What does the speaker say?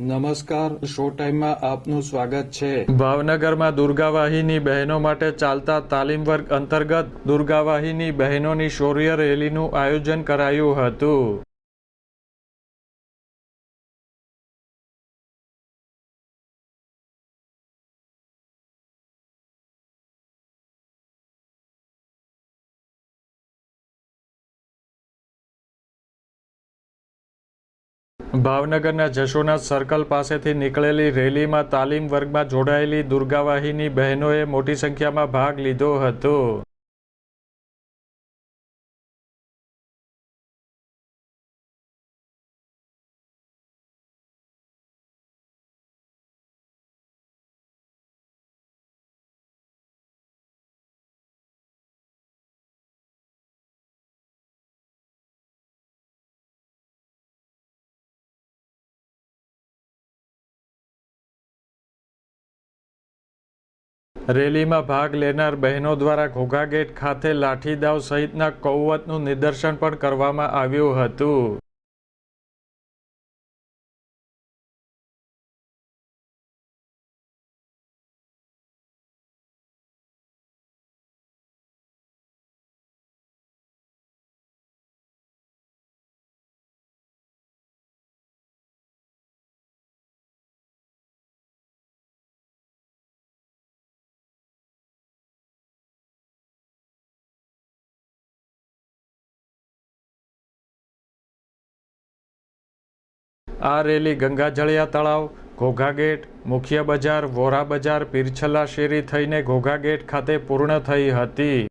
નમસ્કાર, શો ટાઈમમાં આપનું સ્વાગત છે. ભાવનગરમાં દુર્ગાવાહીની બહેનો માટે ચાલતા તાલીમ વર્ગ અંતર્ગત દુર્ગાવાહીની બહેનોની શૌર્ય રેલીનું આયોજન કરાયું હતું. ભાવનગરના જશોનાથ સર્કલ પાસેથી નીકળેલી રેલીમાં તાલીમ વર્ગમાં જોડાયેલી દુર્ગાવાહીની બહેનોએ મોટી સંખ્યામાં ભાગ લીધો હતો. રેલીમાં ભાગ લેનાર બહેનો દ્વારા ઘોઘા ગેટ ખાતે લાઠી દાવ સહિતના કૌવતનું નિદર્શન પણ કરવામાં આવ્યું હતું. આ રેલી ગંગાજળિયા તળાવ, ઘોઘા ગેટ, મુખ્ય બજાર, વોરા બજાર, પીરછલા શેરી થઈને ઘોઘા ગેટ ખાતે પૂર્ણ થઈ હતી.